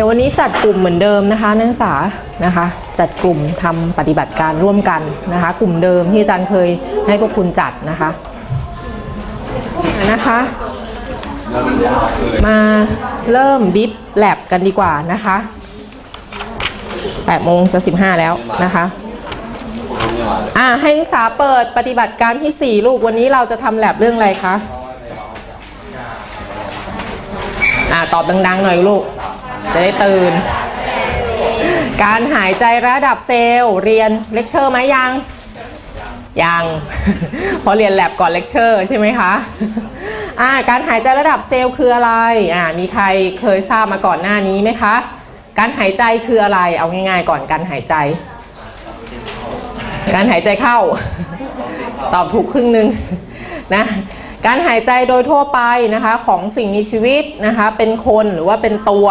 ดี๋ยววันนี้จัดกลุ่มเหมือนเดิมนะคะนักศึกษานะคะ จัดกลุ่มทำปฏิบัติการร่วมกันนะคะ กลุ่มเดิมที่อาจารย์เคยให้พวกคุณจัดนะคะนะคะ มาเริ่มบิบแลบกันดีกว่านะคะ8โมงจะ 15 แล้วนะคะอ่าให้นักศึกษาเปิดปฏิบัติการที่ 4 ลูกวันนี้เราจะทำแลบเรื่องอะไรคะอ่าตอบดังๆหน่อยลูก จะได้ตื่น การหายใจระดับเซลล์เรียนเลคเชอร์ไหมยัง ยัง เพราะเรียนแลบก่อนเลคเชอร์ใช่ไหมคะอ่าการหายใจระดับเซลล์คืออะไรอ่ามีใครเคยทราบมาก่อนหน้านี้ไหมคะ การหายใจคืออะไรเอาง่ายๆ ก่อนการหายใจ การหายใจเข้า ตอบถูกครึ่งหนึ่งนะการหายใจโดยทั่วไปนะคะของสิ่งมีชีวิตนะคะเป็นคนหรือว่าเป็นตัว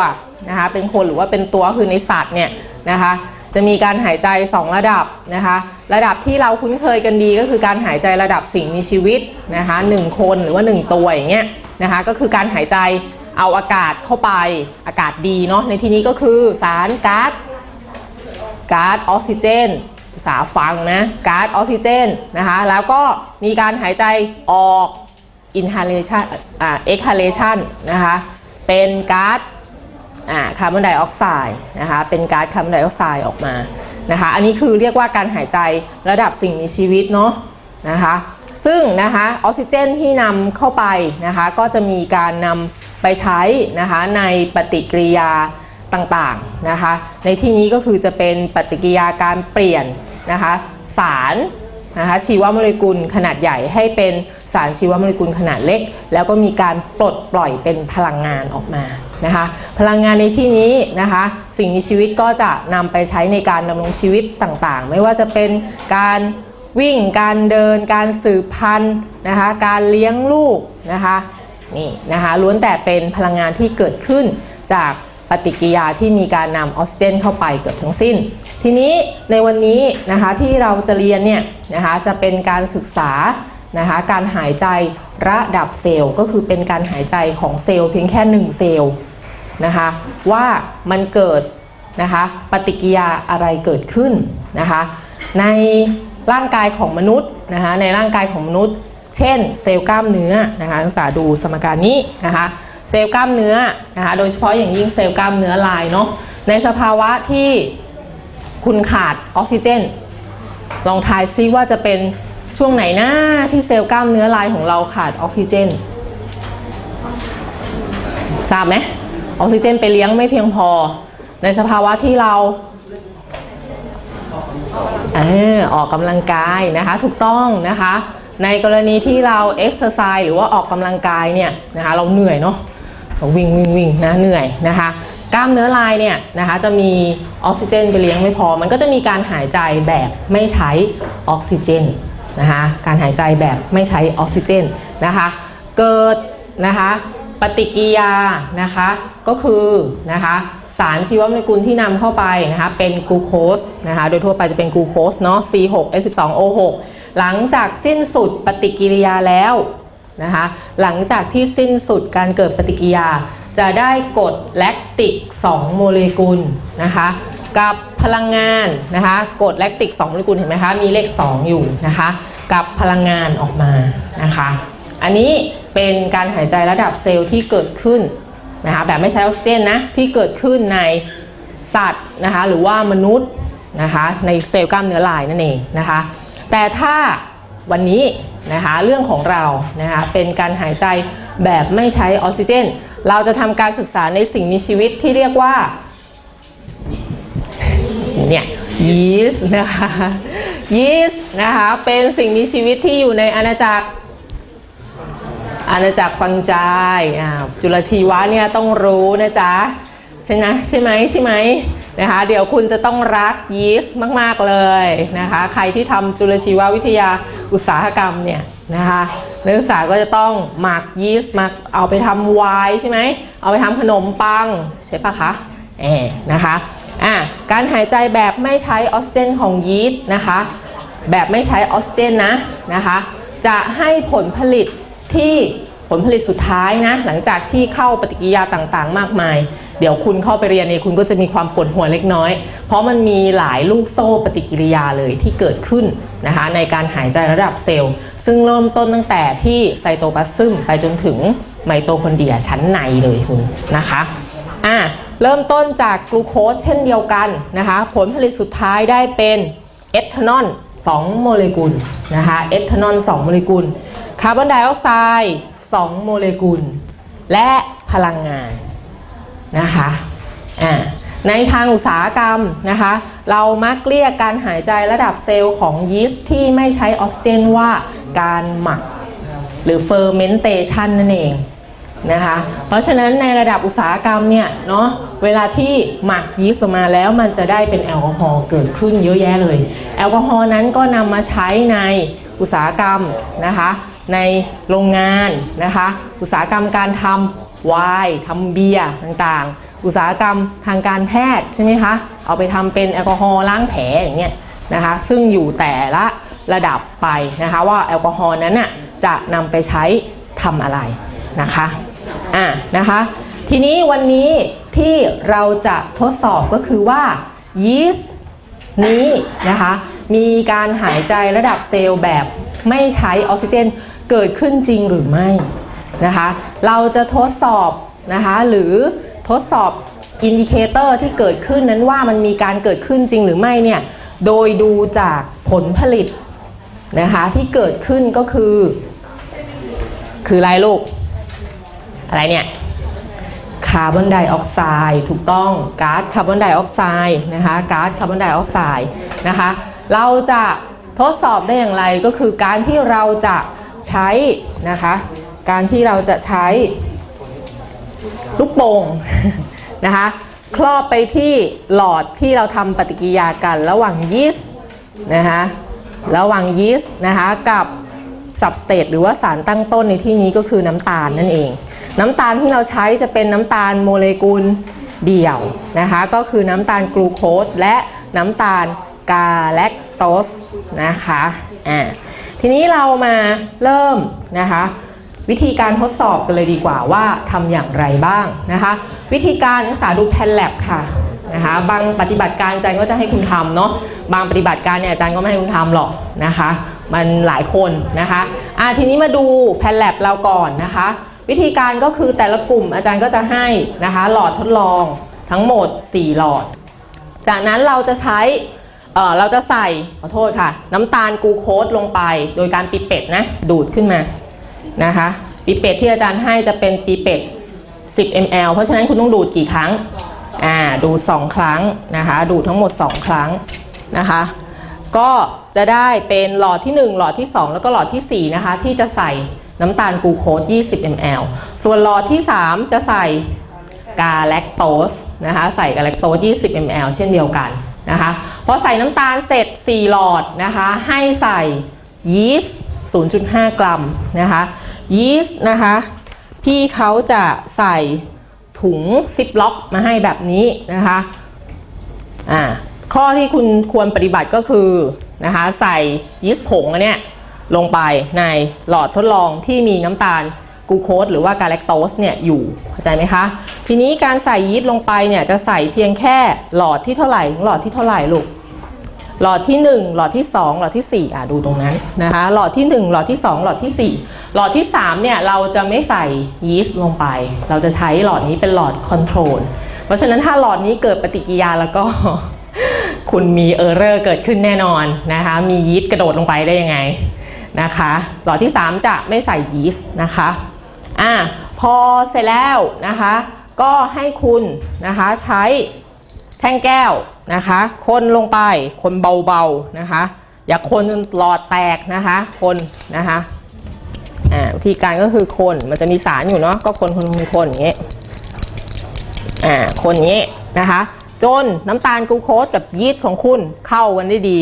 นะคะเป็นคนหรือว่าเป็นตัวคือในสัตว์เนี่ยนะคะจะมีการหายใจ 2 ระดับนะคะระดับที่เราคุ้นเคยกันดีก็คือการหายใจระดับสิ่งมีชีวิตนะคะหนึ่งคนหรือว่า 1 ตัวอย่างเงี้ยนะคะก็คือการหายใจเอาอากาศเข้าไปอากาศดีเนาะในที่นี้ก็คือสารก๊าซก๊าซออกซิเจนภาษาฟังนะก๊าซออกซิเจนนะคะแล้วก็มีการหายใจออก inhalation อ่า exhalation นะคะเป็นก๊าซ คาร์บอนไดออกไซด์นะคะเป็นก๊าซคาร์บอนไดออกไซด์ออกมานะคะอันนี้คือเรียกว่าการหายใจระดับสิ่งมีชีวิตเนาะนะคะซึ่งนะคะออกซิเจนที่นำเข้าไปนะคะก็จะมีการนำไปใช้นะคะในปฏิกิริยาต่างๆนะคะในที่นี้ก็คือจะเป็นปฏิกิริยาการเปลี่ยนนะคะสารนะคะชีวโมเลกุลขนาดใหญ่ให้เป็น สารชีวโมเลกุลขนาดเล็ก แล้วก็มีการปลดปล่อยเป็นพลังงานออกมานะคะพลังงานในที่นี้นะคะสิ่งมีชีวิตก็จะนำไปใช้ในการดำรงชีวิตต่างๆ ไม่ว่าจะเป็นการวิ่งการเดินการสืบพันธุ์นะคะการเลี้ยงลูกนะคะนี่นะคะล้วนแต่เป็นพลังงานที่เกิดขึ้นจากปฏิกิริยาที่มีการนำออกซิเจนเข้าไปเกือบทั้งสิ้น ทีนี้ในวันนี้นะคะที่เราจะเรียนเนี่ยนะคะจะเป็นการศึกษา นะคะการหายใจระดับเซลล์ก็คือเป็นการหายใจของเซลล์เพียงแค่ 1 เซลล์นะคะว่ามันเกิดนะคะปฏิกิยาอะไรเกิดขึ้นนะคะในร่างกายของมนุษย์นะคะในร่างกายของมนุษย์ เช่น เซลล์กล้ามเนื้อนะคะศึกษาดูสมการนี้นะคะเซลล์กล้ามเนื้อนะคะโดยเฉพาะอย่างยิ่งเซลล์กล้ามเนื้อลายเนาะในสภาวะที่คุณขาดออกซิเจน ลองทายซิว่าจะเป็น ช่วงไหนนะที่เซลล์กล้ามเนื้อลายของเราขาดออกซิเจนทราบไหมออกซิเจนไปเลี้ยงไม่เพียงพอ ในสภาวะที่เราเออออกกำลังกายนะคะ ถูกต้องนะคะ ในกรณีที่เราเอ็กซ์ไซส์หรือว่าออกกำลังกายเนี่ยนะคะเราเหนื่อยเนาะวิ่งวิ่งวิ่งนะเหนื่อยนะคะ กล้ามเนื้อลายเนี่ยนะคะจะมีออกซิเจนไปเลี้ยงไม่พอ มันก็จะมีการหายใจแบบไม่ใช้ออกซิเจน นะคะการหายใจแบบไม่ใช้ออกซิเจนนะคะเกิดนะคะปฏิกิยานะคะก็คือนะคะสารชีวโมเลกุลที่นำเข้าไปนะคะเป็นกลูโคสนะคะโดยทั่วไปจะเป็นกลูโคสเนาะ C6H12O6 หลังจากสิ้นสุดปฏิกิริยาแล้วนะคะหลังจากที่สิ้นสุดการเกิดปฏิกิริยา จะได้กรดแลคติก 2 โมเลกุลนะคะกับพลังงานนะคะกรดแลคติก 2 โมเลกุลเห็นไหมคะมีเลข 2 อยู่นะคะ กับพลังงานออกมานะคะ อันนี้เป็นการหายใจระดับเซลล์ที่เกิดขึ้นนะคะแบบไม่ใช้ออกซิเจนนะที่เกิดขึ้นในสัตว์นะคะหรือว่ามนุษย์นะคะในเซลล์กล้ามเนื้อลายนั่นเองนะคะแต่ถ้าวันนี้นะคะเรื่องของเรานะคะเป็นการหายใจแบบไม่ใช้ออกซิเจน เราจะทำการศึกษาในสิ่งมีชีวิตที่เรียกว่า เนี่ยยีสต์นะคะยีสต์นะคะเป็นสิ่งมีชีวิตที่อยู่ในอาณาจักรอาณาจักรฟังจอ่าจุลชีวะเนี่ยต้องรู้นะจ๊ะใช่ไหมใช่ไหมใช่ไหมนะคะเดี๋ยวคุณจะต้องรักยีสต์มาก ๆ เลยนะคะใครที่ทำจุลชีววิทยาอุตสาหกรรมเนี่ยนะคะนักศึกษาก็จะต้องหมักยีสต์มาเอาไปทำไวน์ใช่ไหมเอาไปทำขนมปังใช่ปะคะแอบนะคะ อะการหายใจแบบไม่ใช้ออกซิเจนของยีสต์นะคะ แบบไม่ใช้ออกซิเจนนะนะคะ จะให้ผลผลิตที่ผลผลิตสุดท้ายนะ หลังจากที่เข้าปฏิกิริยาต่างๆ มากมาย เดี๋ยวคุณเข้าไปเรียนเนี่ยคุณก็จะมีความปวดหัวเล็กน้อย เพราะมันมีหลายลูกโซ่ปฏิกิริยาเลยที่เกิดขึ้นนะคะ ในการหายใจระดับเซลล์ ซึ่งเริ่มต้นตั้งแต่ที่ไซโตพลาซึมไปจนถึงไมโตคอนเดรียชั้นในเลยคุณนะคะอะ เริ่มต้นจากกลูโคสเช่นเดียวกันนะคะ ผลผลิตสุดท้ายได้เป็นเอทานอล2โมเลกุลนะคะเอทานอล2โมเลกุลคาร์บอนไดออกไซด์2โมเลกุล และพลังงานนะคะอ่าในทางอุตสาหกรรมนะคะ เรามักเรียกการหายใจระดับเซลล์ของยีสต์ที่ไม่ใช้ออกซิเจนว่าการหมัก หรือ fermentation นั่นเองนะคะ เพราะฉะนั้นในระดับอุตสาหกรรมเนี่ยเนาะ เวลาที่หมักยีสต์ออกมาแล้วมันจะได้เป็นแอลกอฮอล์เกิดขึ้นเยอะแยะเลย แอลกอฮอล์นั้นก็นำมาใช้ในอุตสาหกรรมนะคะ ในโรงงานนะคะ อุตสาหกรรมการทำไวน์ทำเบียร์ต่างๆ อุตสาหกรรมทางการแพทย์ใช่ไหมคะเอาไปทำเป็นแอลกอฮอล์ล้างแผลอย่างเงี้ยนะคะซึ่งอยู่แต่ละระดับไปนะคะว่าแอลกอฮอล์นั้นน่ะจะนำไปใช้ทำอะไรนะคะอะนะคะ ทีนี้วันนี้ ที่เราจะทดสอบก็คือว่ายีสต์นี้นะคะมีการหายใจระดับเซลล์แบบไม่ใช้ออกซิเจนเกิดขึ้นจริงหรือไม่นะคะเราจะทดสอบนะคะหรือทดสอบอินดิเคเตอร์ที่เกิดขึ้นนั้นว่ามันมีการเกิดขึ้นจริงหรือไม่เนี่ยโดยดูจากผลผลิตนะคะที่เกิดขึ้นก็คือ คืออะไรลูก อะไรเนี่ย คาร์บอนไดออกไซด์ถูกต้องก๊าซคาร์บอนไดออกไซด์นะคะก๊าซคาร์บอนไดออกไซด์นะคะเราจะทดสอบได้อย่างไรก็คือการที่เราจะใช้นะคะการที่เราจะใช้ลูกโป่งนะคะครอบไปที่หลอดที่เราทำปฏิกิริยากันระหว่างยีสต์นะคะระหว่างยีสต์นะคะกับสับสเตตหรือว่าสารตั้งต้นในที่นี้ก็คือน้ำตาลนั่นเอง น้ำตาลที่เราใช้จะเป็นน้ำตาลโมเลกุลเดี่ยวนะคะ ก็คือน้ำตาลกลูโคสและน้ำตาลกาแลคโตสนะคะอ่าทีนี้เรามาเริ่มนะคะ วิธีการทดสอบกันเลยดีกว่าว่าทำอย่างไรบ้างนะคะ วิธีการศึกษาดูแพนแลบค่ะนะคะบางปฏิบัติการอาจารย์ก็จะให้คุณทำเนาะบางปฏิบัติการเนี่ยอาจารย์ก็ไม่ให้คุณทำหรอกนะคะ มันหลายคนนะคะอะทีนี้มาดูแพนแลบเราก่อนนะคะ วิธีการก็คือแต่ละกลุ่มอาจารย์ก็จะให้นะคะหลอดทดลองทั้งหมด 4 หลอด จากนั้นเราจะใช้เเราจะใส่ขอโทษค่ะ น้ำตาลกูโคสลงไป โดยการปีเป็ดนะดูดขึ้นมานะคะปีเป็ดที่อาจารย์ให้จะเป็นปีเป็ด 10 ml เพราะฉะนั้นคุณต้องดูดกี่ครั้งอ่าดูด 2 ครั้งนะคะดูดทั้งหมด 2 ครั้งนะคะก็จะได้เป็นหลอดที่ 1 หลอดที่ 2 แล้วก็หลอดทีสี่4 นะคะ ที่จะใส่ น้ำตาลกูโคส20 ml ส่วนหลอดที่ 3 จะใส่กาแลคโตสนะคะใส่กาแลคโตส20 ml เช่นเดียวกันนะคะพอใส่น้ำตาลเสร็จ 4 หลอดนะคะให้ใส่ยีสต์ 0.5 กรัมนะคะยีสต์นะคะพี่เขาจะใส่ถุงซิปล็อกมาให้แบบนี้นะคะอ่าข้อที่คุณควรปฏิบัติก็คือนะคะใส่ยีสต์ผงอันเนี้ย ลงไปในหลอดทดลองที่มีน้ำตาลกูโคสหรือว่ากาแลคโตสเนี่ยอยู่เข้าใจไหมคะ ทีนี้การใส่ยีสต์ลงไปเนี่ยจะใส่เพียงแค่หลอดที่เท่าไหร่หลอดที่เท่าไหร่ลูกหลอดที่ 1 หลอดที่ 2 หลอดที่ 4 อะดูตรงนั้นนะคะหลอดที่ 1 หลอดที่ 2 หลอดที่ 4 หลอดที่3เนี่ยเราจะไม่ใส่ยีสต์ลงไป เราจะใช้หลอดนี้เป็นหลอดคอนโทรลเพราะฉะนั้นถ้าหลอดนี้เกิดปฏิกิริยาแล้วก็คุณมีเออร์เรอร์เกิดขึ้นแน่นอนนะคะมียีสต์กระโดดลงไปได้ยังไง นะคะหลอดที่ 3 จะไม่ใส่ยีสต์นะคะอะพอเสร็จแล้วนะคะก็ให้คุณนะคะใช้แท่งแก้วนะคะคนลงไปคนเบาๆนะคะอย่าคนจนหลอดแตกนะคะคนนะคะอ่าวิธีการก็คือคนมันจะมีสารอยู่เนาะก็คนคนคนคนอย่างเงี้ยอ่าคนอย่างเงี้ยนะคะ จนน้ำตาลกลูโคสกับยีสต์ของคุณเข้ากันได้ดี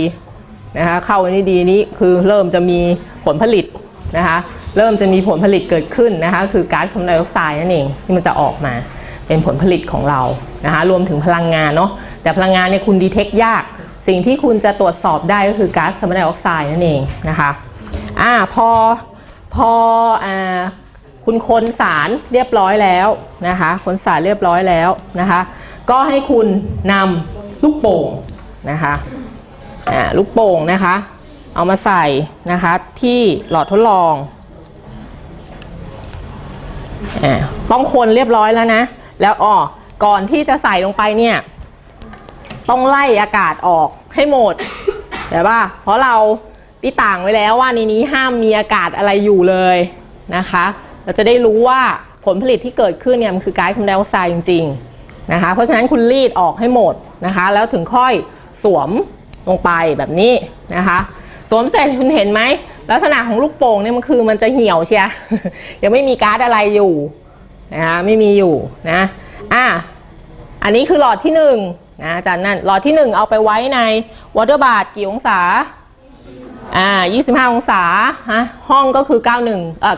นะคะเข้ากันได้ดีนี้คือเริ่มจะมีผลผลิตนะคะเริ่มจะมีผลผลิตเกิดขึ้นนะคะคือก๊าซคาร์บอนไดออกไซด์นั่นเองที่มันจะออกมาเป็นผลผลิตของเรานะคะรวมถึงพลังงานเนาะแต่พลังงานเนี่ยคุณดีเทคยาก สิ่งที่คุณจะตรวจสอบได้ก็คือก๊าซคาร์บอนไดออกไซด์นั่นเองนะคะอ่าพอพออ่าคุณคนสารเรียบร้อยแล้วนะคะคนสารเรียบร้อยแล้วนะคะ ก็ให้คุณนำลูกโป่งนะคะ ลูกโป่งนะคะ เอามาใส่นะคะที่หลอดทดลองอต้องคนเรียบร้อยแล้วนะ แล้วอ๋อก่อนที่จะใส่ลงไปเนี่ย ต้องไล่อากาศออกให้หมดแต่ว่าเพราะเราที่ต่างไว้แล้วว่าในนี้ห้ามมีอากาศอะไรอยู่เลยนะคะ เราจะได้รู้ว่าผลผลิตที่เกิดขึ้นเนี่ยมันคือก๊าซคาร์บอนไดออกไซด์จริงๆนะคะ เพราะฉะนั้นคุณรีดออกให้หมดนะคะ แล้วถึงค่อยสวม ลงไปแบบนี้นะคะสวมเสร็จคุณเห็นไหมลักษณะของลูกโป่งเนี่ยมันคือมันจะเหี่ยวเชียยังไม่มีก๊าซอะไรอยู่นะคะไม่มีอยู่นะอะอันนี้คือหลอดที่1นงนะอาจารย์นั่นหลอดที่ 1 เอาไปไว้ในวอเตอร์บาร์กี่องศาอ่า25 องศาฮะห้องก็คือ 91เอ่อ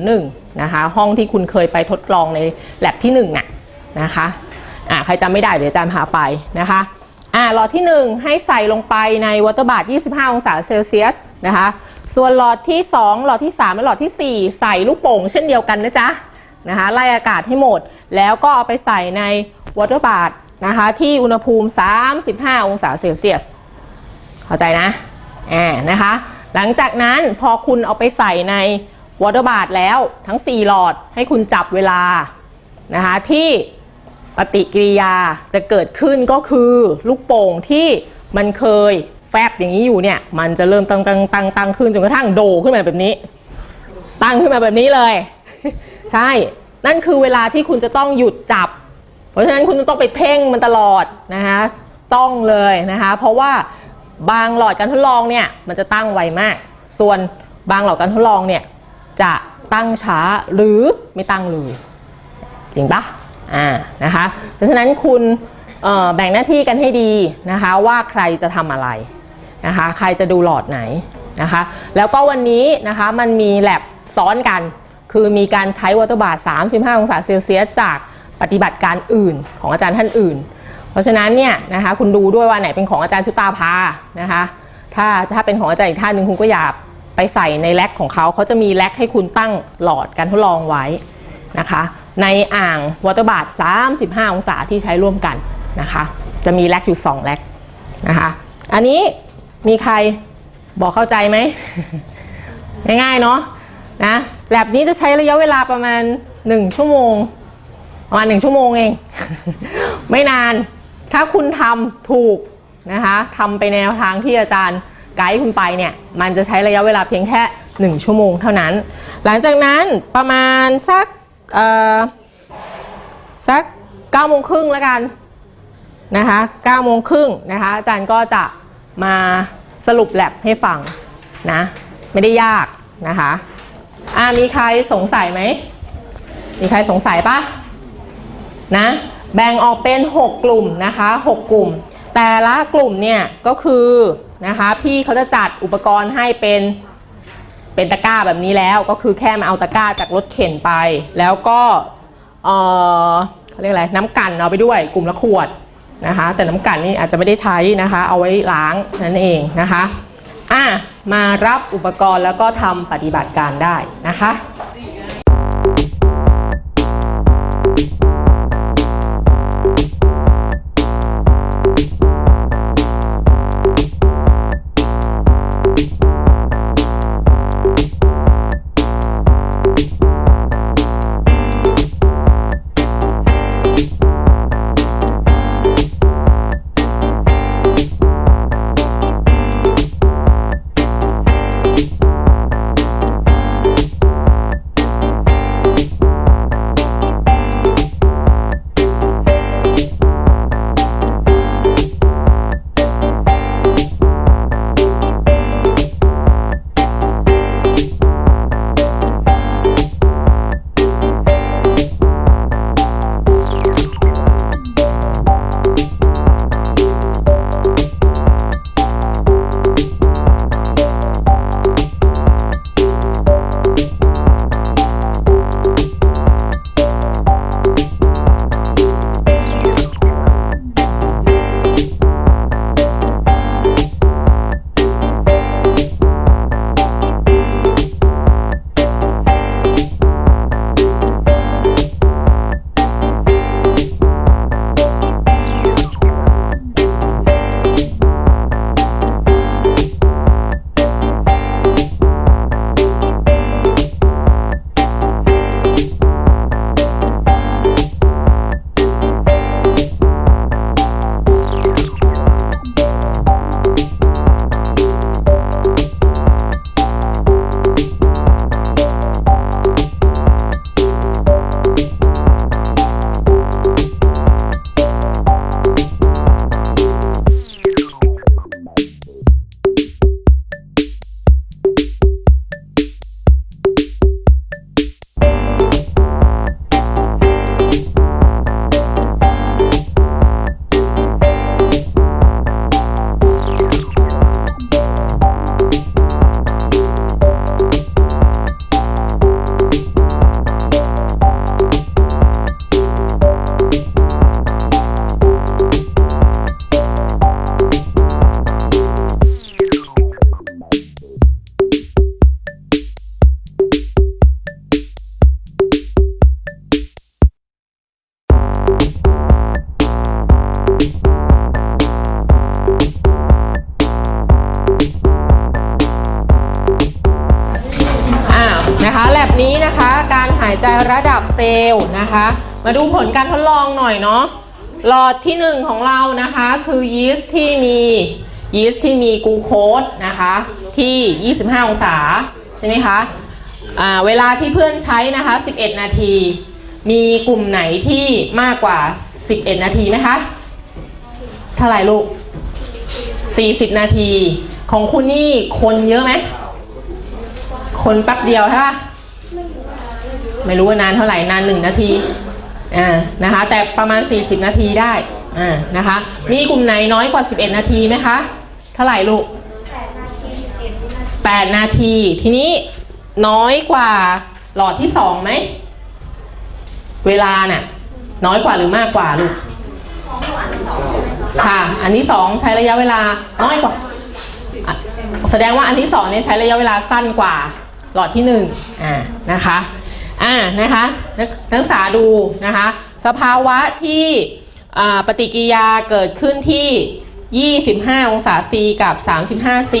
9401นะคะห้องที่คุณเคยไปทดลองในแลบที่1น่ะนะคะอ่าใครจำไม่ได้เดี๋ยวอาจารย์พาไปนะคะ อ่าหลอดที่ 1 ให้ใส่ลงไปในวอเตอร์บาร์25 องศาเซลเซียสนะคะ ส่วนหลอดที่ 2 หลอดที่ 3 และหลอดทีสี่ 4 ใส่ลูกโป่งเช่นเดียวกันนะจ๊ะนะคะไล่อากาศให้หมด แล้วก็เอาไปใส่ในวอเตอร์บาร์นะคะที่อุณหภูมิ 35 องศาเซลเซียส เข้าใจนะอ่านะคะ หลังจากนั้นพอคุณเอาไปใส่ในวอเตอร์บาร์แล้วทั้ง 4 หลอดให้คุณจับเวลานะคะที่ ปฏิกิริยาจะเกิดขึ้นก็คือลูกโป่งที่มันเคยแฟบอย่างนี้อยู่เนี่ย มันจะเริ่มตั้งตั้งตั้งตั้งขึ้นจนกระทั่งโดขึ้นมาแบบนี้ ตั้งขึ้นมาแบบนี้เลย ใช่ นั่นคือเวลาที่คุณจะต้องหยุดจับ เพราะฉะนั้นคุณจะต้องไปเพ่งมันตลอดนะคะจ้องเลยนะคะ เพราะว่าบางหลอดการทดลองเนี่ยมันจะตั้งไวมาก ส่วนบางหลอดการทดลองเนี่ยจะตั้งช้าหรือไม่ตั้งเลย จริงปะ อ่านะคะเพราะฉะนั้นคุณแบ่งหน้าที่กันให้ดีนะคะว่าใครจะทำอะไรนะคะใครจะดูหลอดไหนนะคะแล้วก็วันนี้นะคะมันมีแลบซ้อนกัน คือมีการใช้วอเตอร์บาร์35 องศาเซลเซียสจากปฏิบัติการอื่นของอาจารย์ท่านอื่น เพราะฉะนั้นเนี่ยนะคะคุณดูด้วยว่าไหนเป็นของอาจารย์ชุตาภานะคะถ้าถ้าเป็นของอาจารย์อีกท่านหนึ่งคุณก็อย่าไปใส่ในแร็คของเขาเขาจะมีแร็คให้คุณตั้งหลอดการทดลองไว้นะคะ ในอ่างวอเตอร์บาร์35 องศาที่ใช้ร่วมกันนะคะ จะมีแร็คอยู่ 2แร็คนะคะ อันนี้มีใครบอกเข้าใจไหม ง่ายๆเนาะนะแลบนี้จะใช้ระยะเวลาประมาณ 1 ชั่วโมงประมาณ 1 ชั่วโมงเอง ไม่นาน ถ้าคุณทำถูกนะคะทำไปแนวทางที่อาจารย์ไกด์คุณไปเนี่ย มันจะใช้ระยะเวลาเพียงแค่ 1 ชั่วโมงเท่านั้น หลังจากนั้นประมาณสัก เอ่อสัก9โมงครึ่งแล้วกันนะคะ9โมงครึ่งนะคะอาจารย์ก็จะมาสรุปแลบให้ฟังนะไม่ได้ยากนะคะอ่ามีใครสงสัยไหม มีใครสงสัยปะนะแบ่งออกเป็น 6 กลุ่มนะคะ6กลุ่ม แต่ละกลุ่มเนี่ยก็คือนะคะพี่เขาจะจัดอุปกรณ์ให้เป็น เป็นตะกร้าแบบนี้แล้วก็คือแค่มาเอาตะกร้าจากรถเข็นไป แล้วก็เออเขาเรียกอะไรน้ำกันเอาไปด้วยกลุ่มละขวดนะคะ แต่น้ำกันนี่อาจจะไม่ได้ใช้นะคะ เอาไว้ล้างนั่นเองนะคะอะมารับอุปกรณ์แล้วก็ทำปฏิบัติการได้นะคะ ลล์นะคะ มาดูผลการทดลองหน่อยเนาะหลอดที่ 1 ของเรานะคะคือยีสต์ที่มียีสต์ที่มีกูโคสนะคะที่ 25 องศาใช่ไหมคะเวลาที่เพื่อนใช้นะคะ 11 นาที มีกลุ่มไหนที่มากกว่า 11 นาทีไหมคะเท่าไหร่ลูก 40 นาที ของคุณนี่คนเยอะไหม คนแป๊บเดียวใช่ปะ ไม่รู้ว่านานเท่าไหร่นานหนึ่งนาทีอ่านะคะแต่ประมาณ 40 นาทีได้อ่านะคะมีกลุ่มไหนน้อยกว่า 11 นาทีไหมคะเท่าไหร่ลูก8 นาทีทีนี้น้อยกว่าหลอดที่2ไหมเวลาน่ะน้อยกว่าหรือมากกว่าลูกค่ะ อันที่2ใช้ระยะเวลาน้อยกว่า แสดงว่าอันที่2เนี่ยใช้ระยะเวลาสั้นกว่าหลอดที่1อ่านะคะ อ่านะคะนักนักศึกษาดูนะคะ สภาวะที่ปฏิกิริยาเกิดขึ้นที่ 25 องศา C กับ 35 C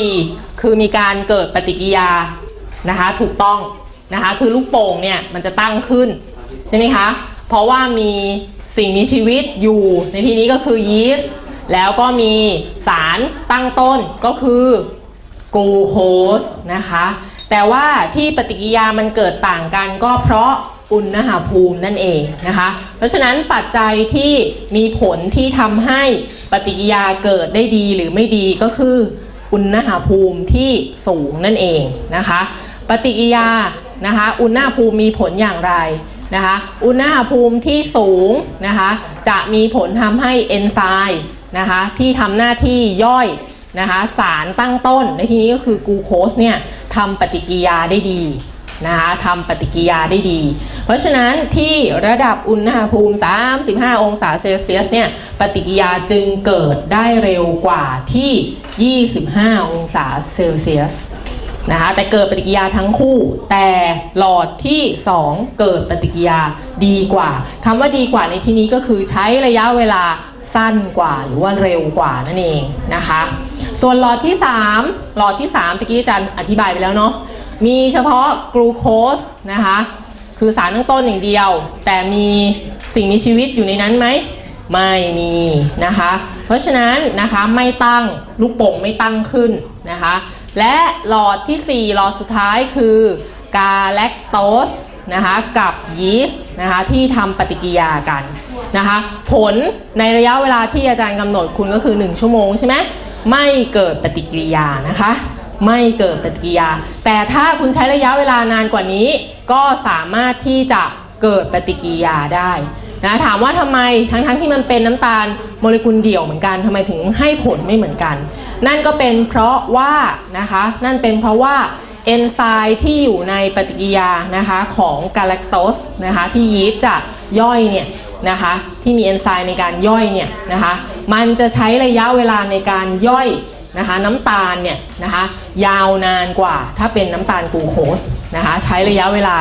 คือมีการเกิดปฏิกิริยานะคะถูกต้องนะคะคือลูกโป่งเนี่ยมันจะตั้งขึ้นใช่ไหมคะ เพราะว่ามีสิ่งมีชีวิตอยู่ในที่นี้ก็คือยีสต์แล้วก็มีสารตั้งต้นก็คือกลูโคสนะคะ แต่ว่าที่ปฏิกิยามันเกิดต่างกันก็เพราะอุณหภูมินั่นเองนะคะ เพราะฉะนั้นปัจจัยที่มีผลที่ทำให้ปฏิกิยาเกิดได้ดีหรือไม่ดีก็คือ อุณหภูมิที่สูงนั่นเองนะคะ ปฏิกิริยานะคะอุณหภูมิมีผลอย่างไรนะคะอุณหภูมิที่สูงนะคะจะมีผลทำให้เอนไซม์นะคะที่ทำหน้าที่ย่อยนะคะสารตั้งต้นในที่นี้ก็คือกลูโคสเนี่ย ทำปฏิกิริยาได้ดีนะคะทำปฏิกิริยาได้ดี เพราะฉะนั้นที่ระดับอุณหภูมิ 35 องศาเซลเซียสเนี่ยปฏิกิริยาจึงเกิดได้เร็วกว่าที่ 25 องศาเซลเซียสนะคะแต่เกิดปฏิกิริยาทั้งคู่ แต่หลอดที่ 2 เกิดปฏิกิริยาดีกว่าคำว่าดีกว่าในที่นี้ก็คือใช้ระยะเวลาสั้นกว่าหรือว่าเร็วกว่านั่นเองนะคะ ส่วนหลอดที่ 3 หลอดที่3ตะกี้อาจารย์อธิบายไปแล้วเนาะมีเฉพาะกลูโคสนะคะคือสารตั้งต้นอย่างเดียว แต่มีสิ่งมีชีวิตอยู่ในนั้นไหมไม่มีนะคะ เพราะฉะนั้นนะคะไม่ตั้งลูกโป่งไม่ตั้งขึ้นนะคะ และหลอดที่ 4 หลอดสุดท้ายคือกาแล็กโตสนะคะกับยีสต์นะคะที่ทำปฏิกิริยากันนะคะ ผลในระยะเวลาที่อาจารย์กำหนดคุณก็คือ 1 ชั่วโมงใช่ไหม ไม่เกิดปฏิกิริยานะคะ ไม่เกิดปฏิกิริยา แต่ถ้าคุณใช้ระยะเวลานานกว่านี้ ก็สามารถที่จะเกิดปฏิกิริยาได้นะถามว่าทำไมทั้งๆทที่มันเป็นน้ำตาลโมเลกุลเดี่ยวเหมือนกันทำไมถึงให้ผลไม่เหมือนกัน นั่นก็เป็นเพราะว่านะคะนั่นเป็นเพราะว่าเอนไซม์ที่อยู่ในปฏิกิริยานะคะของกาแลคโตสนะคะที่ยีสต์จะย่อยเนี่ย นะคะที่มีเอนไซม์ในการย่อยเนี่ยนะคะมันจะใช้ระยะเวลาในการย่อยนะคะน้ำตาลเนี่ยนะคะยาวนานกว่าถ้าเป็นน้ำตาลกลูโคสนะคะใช้ระยะเวลา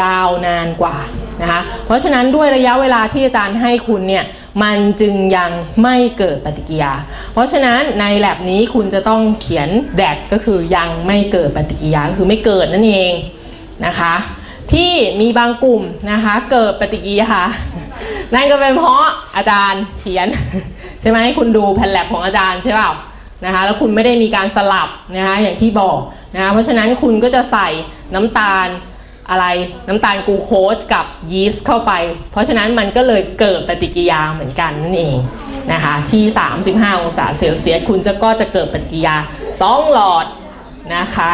ยาวนานกว่านะคะเพราะฉะนั้นด้วยระยะเวลาที่อาจารย์ให้คุณเนี่ยมันจึงยังไม่เกิดปฏิกิริยา เพราะฉะนั้นในแลบนี้คุณจะต้องเขียนแดดก็คือยังไม่เกิดปฏิกิริยาคือไม่เกิดนั่นเองนะคะ ที่มีบางกลุ่มนะคะ เกิดปฏิกิริยานั่นก็เป็นเพราะอาจารย์เขียน ใช่ไหมคุณดูแผ่นแลบของอาจารย์ใช่เปล่านะคะแล้วคุณไม่ได้มีการสลับนะคะอย่างที่บอกนะคะเพราะฉะนั้นคุณก็จะใส่น้ำตาลอะไรน้ำตาลกูโคสกับยีสต์เข้าไป เพราะฉะนั้นมันก็เลยเกิดปฏิกิริยาเหมือนกันนั่นเองนะคะที่ 35 องศาเซลเซียสคุณจะก็จะเกิดปฏิกิริยา 2 หลอด นะคะ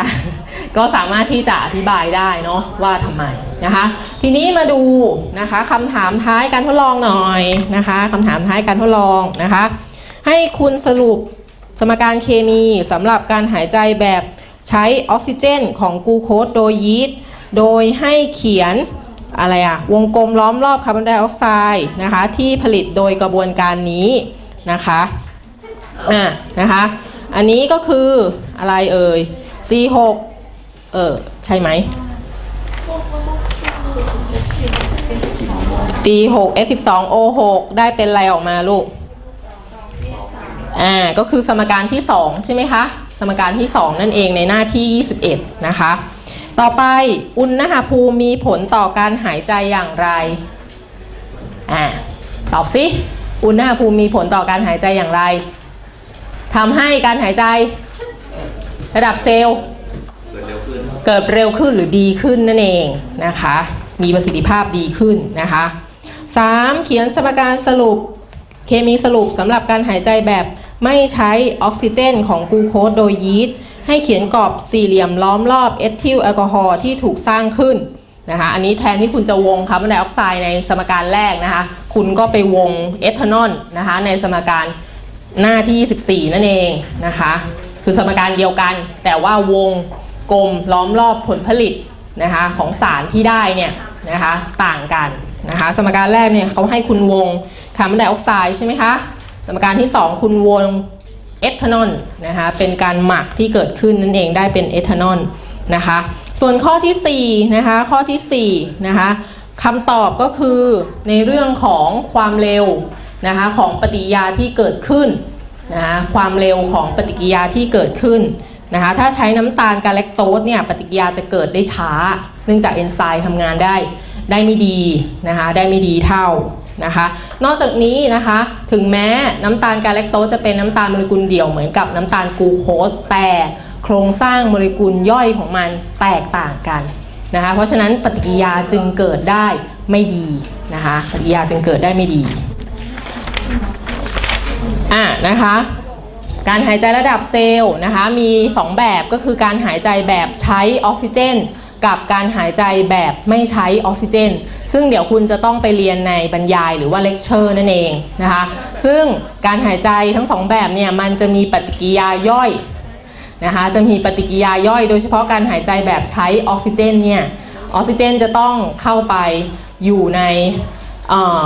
ก็สามารถที่จะอธิบายได้เนาะว่าทำไมนะคะ ทีนี้มาดูนะคะคำถามท้ายการทดลองหน่อยนะคะคำถามท้ายการทดลองนะคะ ให้คุณสรุปสมการเคมีสำหรับการหายใจแบบใช้ออกซิเจนของกูโคสโดยยีสต์โดยให้เขียนอะไรอะวงกลมล้อมรอบคาร์บอนไดออกไซด์นะคะที่ผลิตโดยกระบวนการนี้นะคะอะนะคะ อันนี้ก็คืออะไรเอ่ย C6 เออ ใช่ไหม C6 S12O6 ได้เป็นอะไรออกมาลูก อ่า ก็คือสมการที่2ใช่ไหมคะ สมการที่2นั่นเองในหน้าที่21นะคะ ต่อไปอุณหภูมิมีผลต่อการหายใจอย่างไร อ่า ตอบสิอุณหภูมิมีผลต่อการหายใจอย่างไรทำให้การหายใจ ระดับเซลล์เกิดเร็วขึ้นหรือดีขึ้นนั่นเองนะคะ มีประสิทธิภาพดีขึ้นนะคะ 3. เขียนสมการสรุปเคมีสรุปสำหรับการหายใจแบบไม่ใช้ออกซิเจนของกูโคสโดยยีสต์ให้เขียนกรอบสี่เหลี่ยมล้อมรอบเอทิลแอลกอฮอล์ที่ถูกสร้างขึ้นนะคะ อันนี้แทนที่คุณจะวงคาร์บอนไดออกไซด์ในสมการแรกนะคะ คุณก็ไปวงเอทานอลนะคะในสมการหน้าที่ 24 นั่นเองนะคะ คือสมการเดียวกัน แต่ว่าวงกลมล้อมรอบผลผลิตนะคะของสารที่ได้เนี่ยนะคะต่างกันนะคะสมการแรกเนี่ยเขาให้คุณวงคาร์บอนไดออกไซด์ใช่ไหมคะสมการที่ 2 คุณวงเอทานอลนะคะเป็นการหมักที่เกิดขึ้นนั่นเองได้เป็นเอทานอลนะคะส่วนข้อที่4นะคะข้อที่4นะคะคำตอบก็คือในเรื่องของความเร็วนะคะของปฏิกิริยาที่เกิดขึ้น นะคะความเร็วของปฏิกิริยาที่เกิดขึ้นนะคะถ้าใช้น้ำตาลกาแลคโตสเนี่ยปฏิกิริยาจะเกิดได้ช้า เนื่องจากเอนไซม์ทำงานได้ได้ไม่ดีนะคะได้ไม่ดีเท่านะคะนอกจากนี้นะคะถึงแม้น้ำตาลกาแลคโตสจะเป็นน้ำตาลโมเลกุลเดี่ยวเหมือนกับน้ำตาลกลูโคสแต่โครงสร้างโมเลกุลย่อยของมันแตกต่างกันนะคะเพราะฉะนั้นปฏิกิริยาจึงเกิดได้ไม่ดีนะคะปฏิกิริยาจึงเกิดได้ไม่ดี อะนะคะ การหายใจระดับเซลล์นะคะมี 2 แบบก็คือการหายใจแบบใช้ออกซิเจน กับการหายใจแบบไม่ใช้ออกซิเจน ซึ่งเดี๋ยวคุณจะต้องไปเรียนในบรรยายหรือว่าเลคเชอร์นั่นเองนะคะซึ่งการหายใจทั้งสองแบบเนี่ยมันจะมีปฏิกิริยาย่อยนะคะจะมีปฏิกิริยาย่อยโดยเฉพาะการหายใจแบบใช้ออกซิเจนเนี่ยออกซิเจนจะต้องเข้าไปอยู่ใน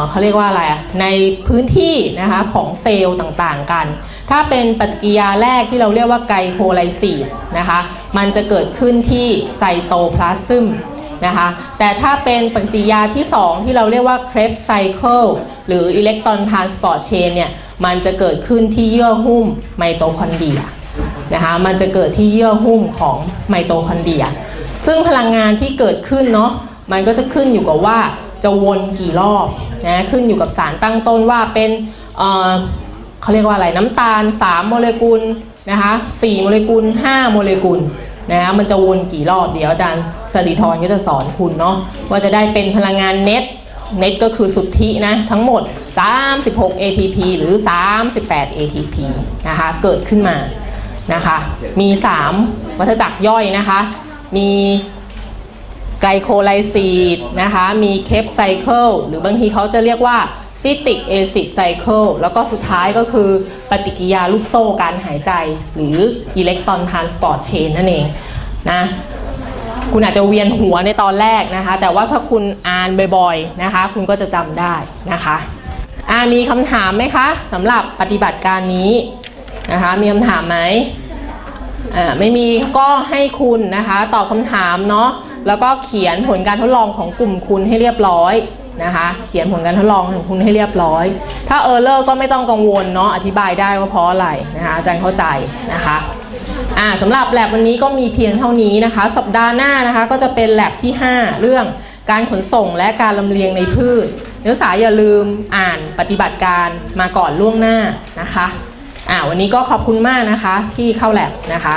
เขาเรียกว่าอะไรอะในพื้นที่นะคะของเซลล์ต่างๆกัน ถ้าเป็นปฏิกิริยาแรกที่เราเรียกว่าไกลโคไลซีสนะคะมันจะเกิดขึ้นที่ไซโตพลาซึมนะคะแต่ถ้าเป็นปฏิกิริยาที่ 2 ที่เราเรียกว่า Krebs cycle หรือ electron transport chain เนี่ยมันจะเกิดขึ้นที่เยื่อหุ้มไมโตคอนเดรียนะคะมันจะเกิดที่เยื่อหุ้มของไมโตคอนเดรียซึ่งพลังงานที่เกิดขึ้นเนาะมันก็จะขึ้นอยู่กับว่า จะวนกี่รอบนะขึ้นอยู่กับสารตั้งต้นว่าเป็นเเขาเรียกว่าอะไรน้ำตาล 3 โมเลกุลนะคะ4โมเลกุล 5 โมเลกุลนะคะมันจะวนกี่รอบเดี๋ยวอาจารย์สริธรก็จะสอนคุณเนาะว่าจะได้เป็นพลังงานเน็ตเน็ตก็คือสุทธินะทั้งหมด 36 ATP หรือ 38 ATP นะคะเกิดขึ้นมานะคะมี 3 วัฏจักรย่อยนะคะมี ไกลโคไลซีดนะคะ มีเคปไซเคิลหรือบางทีเขาจะเรียกว่าซิติกเอซิดไซเคิลแล้วก็สุดท้ายก็คือปฏิกิริยาลูกโซ่การหายใจ หรืออิเล็กตรอนทรานสปอร์ตเชนนั่นเองนะคุณอาจจะเวียนหัวในตอนแรกนะคะ แต่ว่าถ้าคุณอ่านบ่อยๆนะคะ คุณก็จะจำได้นะคะอามีคำถามไหมคะสำหรับปฏิบัติการนี้นะคะ มีคำถามไหมอ่าไม่มีก็ให้คุณนะคะ ตอบคำถามเนาะ แล้วก็เขียนผลการทดลองของกลุ่มคุณให้เรียบร้อยนะคะ เขียนผลการทดลองของคุณให้เรียบร้อย ถ้าเออร์เลอร์ก็ไม่ต้องกังวลเนาะอธิบายได้ว่าเพราะอะไรนะคะอาจารย์เข้าใจนะคะอ่าสำหรับแลบวันนี้ก็มีเพียงเท่านี้นะคะ สัปดาห์หน้านะคะก็จะเป็นแลบที่ 5 เรื่องการขนส่งและการลำเลียงในพืชนักศึกษาอย่าลืมอ่านปฏิบัติการมาก่อนล่วงหน้านะคะอ่าวันนี้ก็ขอบคุณมากนะคะที่เข้าแลบนะคะ